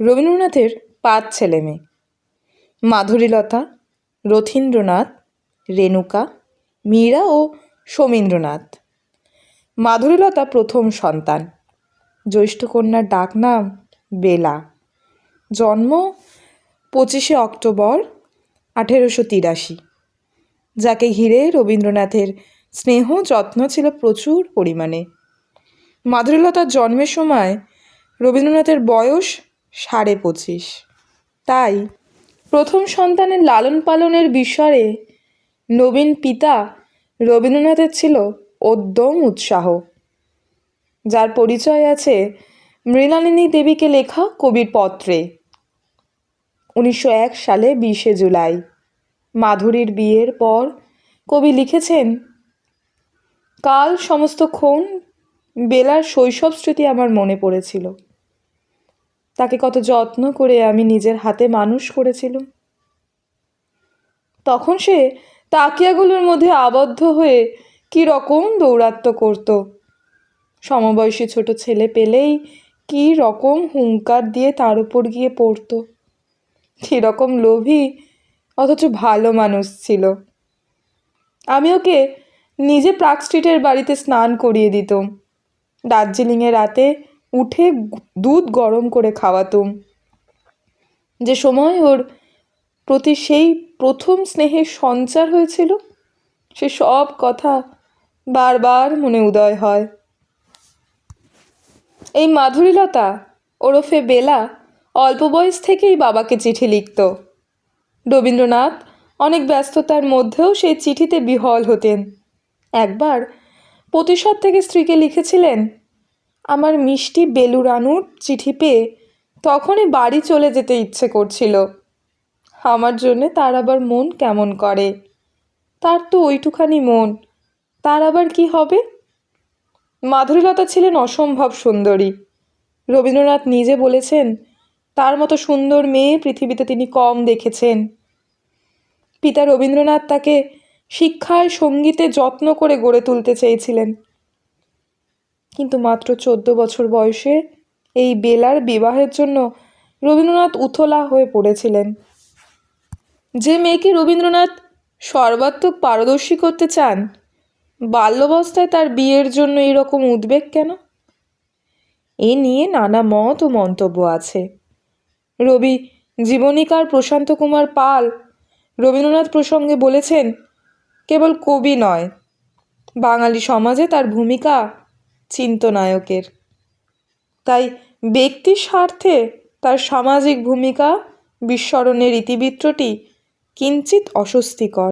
রবীন্দ্রনাথের পাঁচ ছেলে মেয়ে। মাধুরীলতা, রথীন্দ্রনাথ, রেণুকা, মীরা ও সোমেন্দ্রনাথ। মাধুরীলতা প্রথম সন্তান। জ্যৈষ্ঠ কন্যার ডাকনাম বেলা। জন্ম পঁচিশে অক্টোবর আঠেরোশো তিরাশি। যাকে ঘিরে রবীন্দ্রনাথের স্নেহ, যত্ন ছিল প্রচুর পরিমাণে। মাধুরীলতার জন্মের সময় রবীন্দ্রনাথের বয়স সাড়ে পঁচিশ। তাই প্রথম সন্তানের লালন পালনের বিষয়ে নবীন পিতা রবীন্দ্রনাথের ছিল উদ্যম উৎসাহ। যার পরিচয় আছে মৃণালিনী দেবীকে লেখা কবির পত্রে। উনিশশো এক সালে বিশে জুলাই। মাধুরীর বিয়ের পর কবি লিখেছেন, কাল সমস্তক্ষণ বেলার শৈশব স্মৃতি আমার মনে পড়েছিল। তাকে কত যত্ন করে আমি নিজের হাতে মানুষ করেছিলাম। তখন সে তাকিয়াগুলোর মধ্যে আবদ্ধ হয়ে কী রকম দৌরাত্ম করতো। সমবয়সী ছোট ছেলে পেলেই কী রকম হুঙ্কার দিয়ে তার উপর গিয়ে পড়তো। কীরকম লোভী, অথচ ভালো মানুষ ছিল। আমি ওকে নিজে প্রাক স্ট্রিটের বাড়িতে স্নান করিয়ে দিতাম। দার্জিলিংয়ে রাতে উঠে দুধ গরম করে খাওয়াতুম। যে সময় ওর প্রতি সেই প্রথম স্নেহের সঞ্চার হয়েছিল, সে সব কথা বারবার মনে উদয় হয়। এই মাধুরীলতা ওরফে বেলা অল্প বয়স থেকেই বাবাকে চিঠি লিখত। রবীন্দ্রনাথ অনেক ব্যস্ততার মধ্যেও সেই চিঠিতে বিহল হতেন। একবার প্রতিশোধ থেকে স্ত্রীকে লিখেছিলেন আমার মিষ্টি বেলুরানুর চিঠি পেয়ে তখনই বাড়ি চলে যেতে ইচ্ছে করছিল। আমার জন্যে তার আবার মন কেমন করে? তার তো ওইটুখানি মন, তার আবার কি হবে? মাধুরীলতা ছিলেন অসম্ভব সুন্দরী। রবীন্দ্রনাথ নিজে বলেছেন, তার মতো সুন্দর মেয়ে পৃথিবীতে তিনি কম দেখেছেন। পিতা রবীন্দ্রনাথ তাকে শিক্ষায় সঙ্গীতে যত্ন করে গড়ে তুলতে চেয়েছিলেন। কিন্তু মাত্র চোদ্দ বছর বয়সে এই বেলার বিবাহের জন্য রবীন্দ্রনাথ উথলা হয়ে পড়েছিলেন। যে মেয়েকে রবীন্দ্রনাথ সর্বাত্মক পারদর্শী করতে চান, বাল্যবস্থায় তার বিয়ের জন্য এরকম উদ্বেগ কেন? এ নিয়ে নানা মত ও মন্তব্য আছে। রবি জীবনীকার প্রশান্ত কুমার পাল রবীন্দ্রনাথ প্রসঙ্গে বলেছেন, কেবল কবি নয়, বাঙালি সমাজে তার ভূমিকা চিন্তনায়কের। তাই ব্যক্তি স্বার্থে তার সামাজিক ভূমিকা বিস্মরণের ইতিবৃত্তটি কিঞ্চিত অস্বস্তিকর।